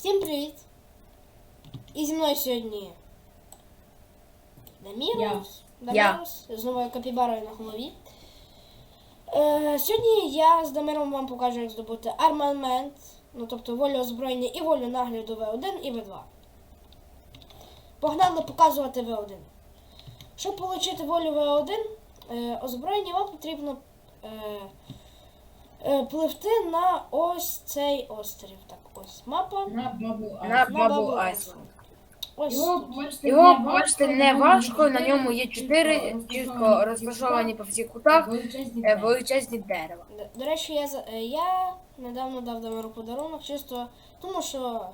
Всім привіт! І зі мною сьогодні Дамірус. Дамірус з новою капібарою на голові. Е, сьогодні я з Дамиром вам покажу, як здобути армамент, ну тобто волю озброєння і волю нагляду В1 і В2. Погнали показувати В1. Щоб отримати волю В1 е, озброєння, вам потрібно е, е, пливти на ось цей острів. Так, ось мапа. На бабу На На Бабу Ось Його бачите, Його не бачите не важко, на ньому є чотири чітко розташовані по всіх кутах величезні е, дерева. величезні дерева. До- До речі, я, за- е, я недавно дав Дамиру подарунок, чисто тому що,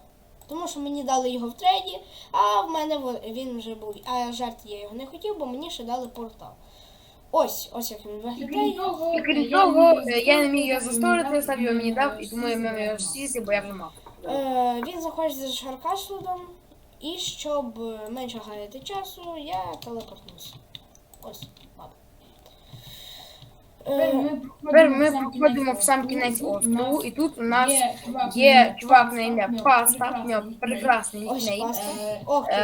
тому що мені дали його в трейді, а в мене во- він вже був. А жарт я його не хотів, бо мені ще дали портал. Ось, ось як він крім виглядає. І крім я того, не е, я не міг його засторити, сам його мені дав, і тому я мав його сісти, бо я вже мав. Е, він знаходиться за Шаркаслудом, і щоб е, менше гаяти часу, я телепортнуся. Ось, баба. Тепер Е, ми Тепер ми проходимо в сам кінець острову. і тут у нас є чувак на ім'я Паста, в нього прекрасний Ось нікнейм. паста. Ох, ти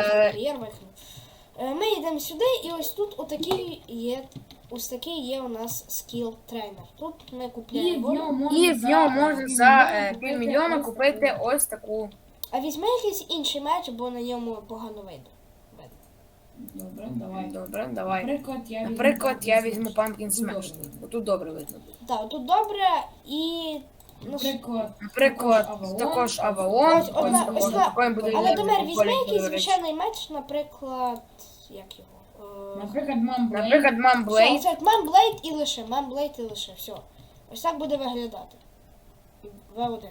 Ми йдемо сюди, і ось тут отакий є. Ось такий є у нас скіл тренер. Тут ми купляємо. І в нього можна за е, півмільйона півмільйона купити ось таку. А візьми якийсь інший меч, бо на ньому погано видно. Добре, давай. Добре, давай. Наприклад, я візьму Наприклад, я візьму. Pumpkin Тут Smash. добре видно. Тут добре видно. Так, тут добре і. Ну, Наприклад, Наприклад, також Авалон. Ось одна- Ось ось та- такою буде але Домер, візьми якийсь звичайний меч, наприклад. Як його? Е, наприклад, Мамблейд. Наприклад, Все, Мамблейд. Мемблейд і лише, Мемблейд і лише, все. Ось так буде виглядати. В1.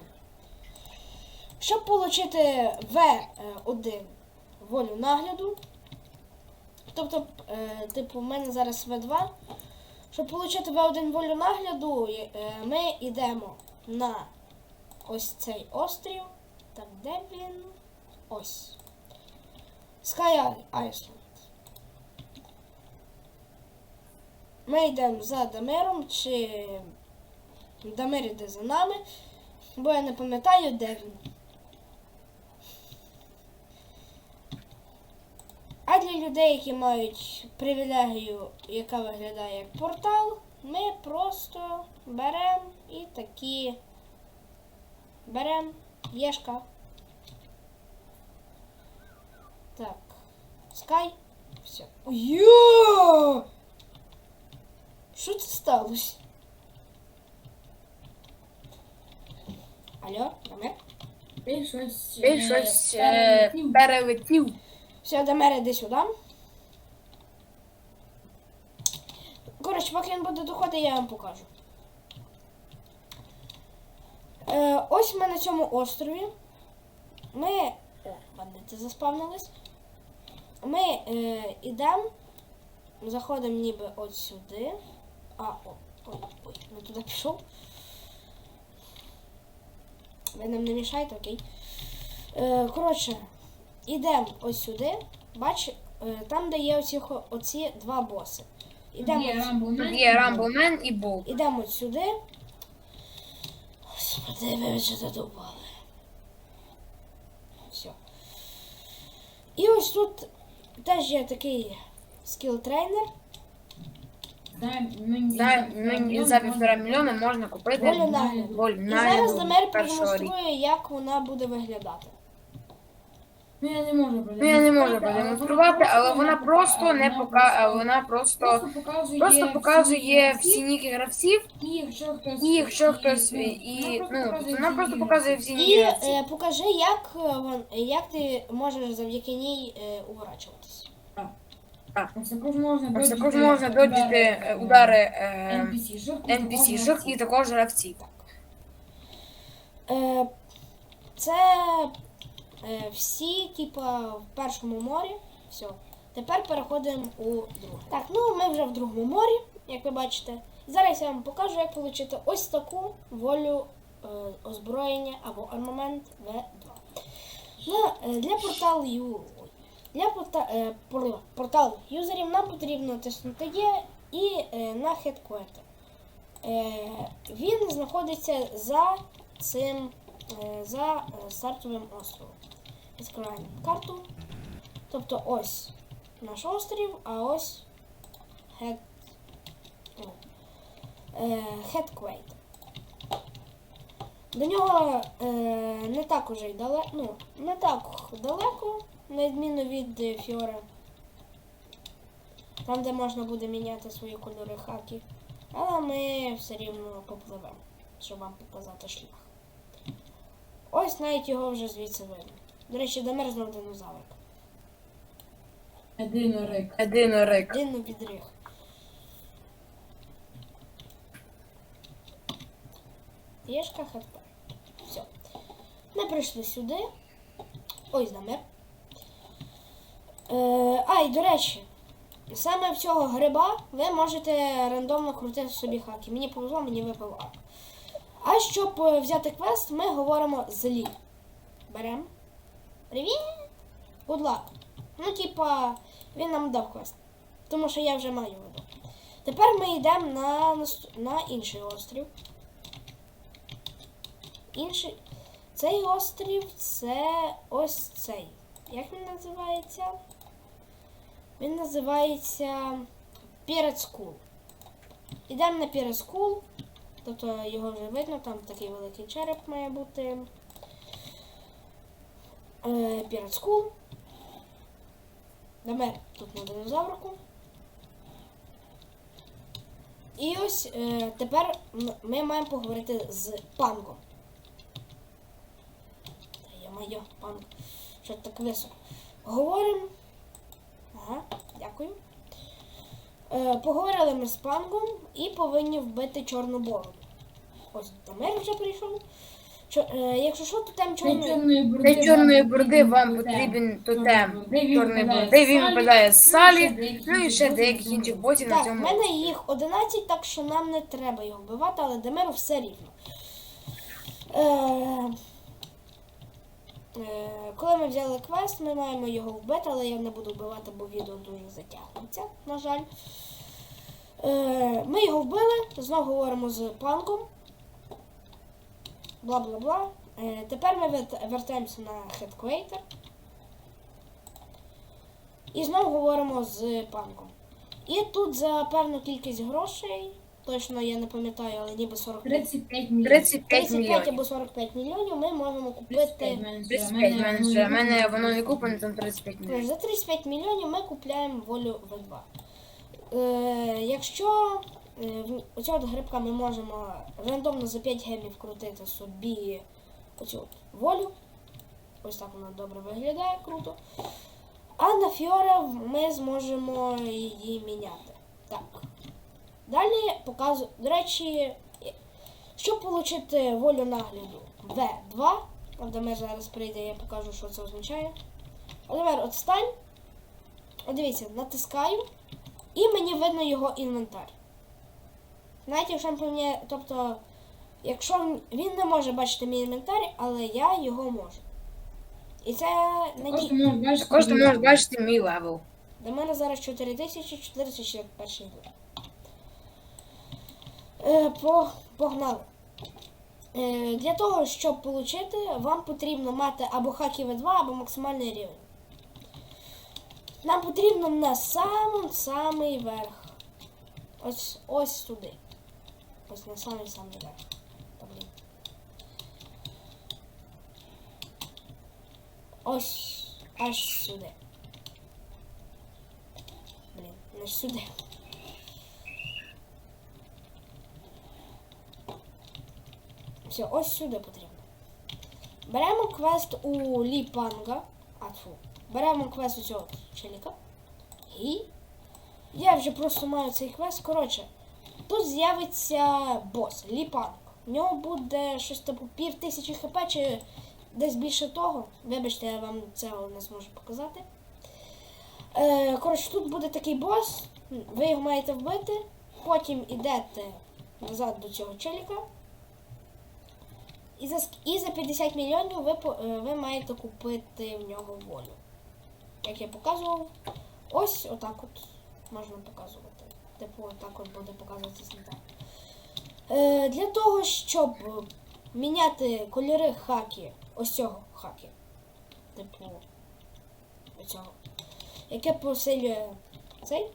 Щоб отримати В1 волю нагляду, тобто, е, типу, в мене зараз В2. Щоб отримати В1 волю нагляду, е, ми йдемо на ось цей острів. Так, де він? Ось. Sky Island. Ми йдемо за Дамиром, чи Дамир йде за нами, бо я не пам'ятаю, де він. А для людей, які мають привілегію, яка виглядає як портал, ми просто беремо і такі беремо єшка. Так. Скай. Все. Йо! Що це сталося? Алло, Дамир? Ти щось... Е, е, перелетів. перелетів. Все, Дамир, іди сюди. Коротше, поки він буде доходити, я вам покажу. Е, ось ми на цьому острові. Ми. О, бандити заспавнились. Ми е, йдемо, заходимо ніби от сюди. А, о, ой, ой, не туди пішов. Ви нам не мішайте, окей. Е, коротше, Ідемо ось сюди. Бач, е, там, де є оці, оці два боси. Ідемо, Є Рамблмен. Є Рамблмен і Болт. ідемо сюди. Господи, ви вже задовбали. Все. І ось тут теж є такий скіл-трейнер. За мені- За, півтора мільйона можна купити Волю нагляду. волю І зараз Дамир першого рівня. продемонструє, як вона буде виглядати. Ну я не можу Ну я не можу продемонструвати, але вона просто не пока, вона просто показує, просто показує всі ніки гравців, і якщо хтось і якщо хтось і ну вона просто показує всі ніки гравців. е, покажи, як, е, як ти можеш завдяки ній е, уворачуватись. Ось також можна е, удари е, NPC-шок, NPC-шок і також гравців. Е, це е, всі, типа, в першому морі. Все. Тепер переходимо у друге. Так, ну ми вже в другому морі, як ви бачите. Зараз я вам покажу, як отримати ось таку волю е, озброєння або армамент В2. Ну, е, для портал Ю. Для порта, е, пор- портал юзерів нам потрібно тиснути Є і е, на Headquarter. Е, він знаходиться за цим е, за е, стартовим островом. Відкриваємо карту. Тобто ось наш острів, а ось Head, о, е. До нього е, не так уже й далеко, ну, не так далеко, на відміну від е, Фіора. Там, де можна буде міняти свої кольори хаки. Але ми все рівно попливемо, щоб вам показати шлях. Ось навіть його вже звідси видно. До речі, домерзнув динозаврик. Единорик. Единорик. Динно відріг. Єшка хатка. Все. Ми прийшли сюди. Ось замер. Е, а, і до речі, саме в цього гриба ви можете рандомно крутити собі хаки. Мені повезло, мені випав ак. А щоб е, взяти квест, ми говоримо з Лі. Берем. Привіт! Good luck. Ну, типа, він нам дав квест. Тому що я вже маю воду. Тепер ми йдемо на, на інший острів. Інший. Цей острів це ось цей. Як він називається? Він називається School. Йдемо на School. Тобто його вже видно, там такий великий череп має бути. Е, School. Дамер тут на динозаврику. І ось е, тепер ми маємо поговорити з пангом. Та я-моє, панг. Що так високо? Говоримо. Ага, дякую. Е, поговорили ми з пангом і повинні вбити чорну бороду. Ось Дамер вже прийшов. Чо, е, якщо що, то там Для чорний. чорної бороди. Для чорної бороди вам потрібен тотем. Чорної випадає він випадає з Салі, ну і ще деяких інших ботів на Так, в цьому. мене їх 11, так що нам не треба його вбивати, але Демеру все рівно. Е, коли ми взяли квест, ми маємо його вбити, але я не буду вбивати, бо відео дуже затягнеться, на жаль. Е, ми його вбили, знову говоримо з панком. Бла-бла-бла. Е, тепер ми вертаємося на Headquarter. І знову говоримо з панком. І тут за певну кількість грошей, точно я не пам'ятаю, але ніби 45, 35 мільйонів. 35 35 мільйонів. або 45 мільйонів ми можемо купити. менше. 35 в мене мене воно не куплено, там 35 Тож мільйонів. За 35 мільйонів ми купляємо волю В2. Е, якщо е, в- оцього от грибка ми можемо рандомно за 5 гемів крутити собі оцю от волю. Ось так вона добре виглядає, круто. А на Фіора ми зможемо її міняти. Так. Далі показую. До речі, щоб отримати волю нагляду В2, правда, ми зараз прийде, я покажу, що це означає. А тепер от стань. Дивіться, натискаю, і мені видно його інвентар. Навіть якщо мені, тобто, якщо він- не може бачити мій інвентар, але я його можу. І це не Також ти можеш бачити Також ти відео. можеш бачити мій левел. До мене зараз 4461 йде. Е, по, погнали. Е, для того, щоб отримати, вам потрібно мати або хаки В2, або максимальний рівень. Нам потрібно на самий самий верх. Ось ось туди. Ось на самий самий верх. Ось аж сюди. Блін, не сюди. Все, ось сюди потрібно. Беремо квест у Ліпанга. А, фу. Беремо квест у цього челіка. І я вже просто маю цей квест. Коротше, тут з'явиться бос Ліпанг. В нього буде щось типу пів тисячі хп чи десь більше того. Вибачте, я вам цього не зможу показати. Е, коротше, тут буде такий бос, ви його маєте вбити, потім йдете назад до цього челіка. І за, і за 50 мільйонів ви, е, ви маєте купити в нього волю. Як я показував, ось отак от можна показувати. Типу, отак от буде показуватися. Е, для того, щоб міняти кольори хаки. Ось цього хаки. Типу. Оцього. Яке посилює цей.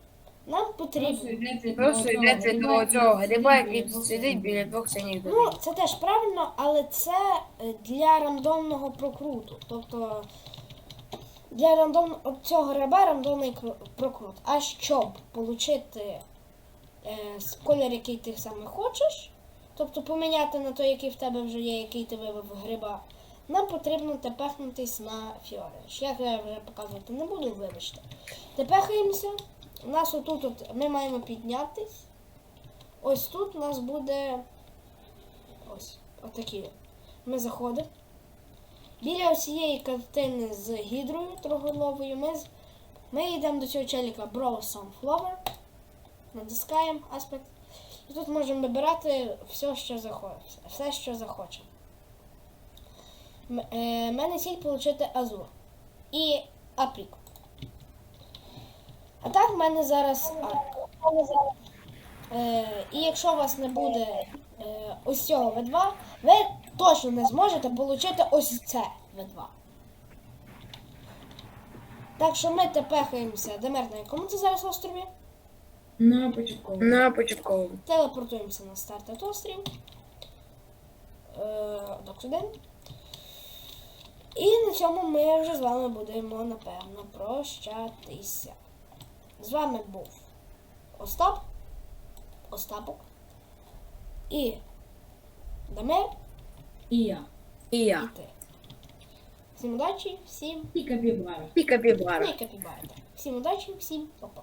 Нам потрібно. Просто йдете до цього гриба, який сидить біля двох синіх Ну, це теж правильно, але це е, для рандомного прокруту. Тобто для рандом... цього гриба рандомний прокрут. А щоб отримати е, колір, який ти саме хочеш, тобто поміняти на той, який в тебе вже є, який ти вивив гриба, нам потрібно тепехнутись на фіори. Шлях я вже показувати не буду, вибачте. Тепехаємося. У нас отут от, ми маємо піднятись. Ось тут у нас буде Ось, отакі. Ми заходимо. Біля цієї картини з гідрою троголовою ми, ми йдемо до цього челіка Brawl Sunflower. Натискаємо аспект. І тут можемо вибирати все, що захочемо. Все, що захочемо. М- е, мене ціль отримати Азур. І Апрік. А так в мене зараз арк. Е, і якщо у вас не буде е, ось цього V2, ви точно не зможете отримати ось це V2. Так що ми тепехаємося до мер на якому це зараз острові. На початкову. На початковому. Телепортуємося на старт острів. Е, Докс 1. І на цьому ми вже з вами будемо, напевно, прощатися. З вами був Остап, Остапок і Дамир І я. І і я. ти. Всім удачі, всім І капібара. І капібара. Всім удачі, всім па-па.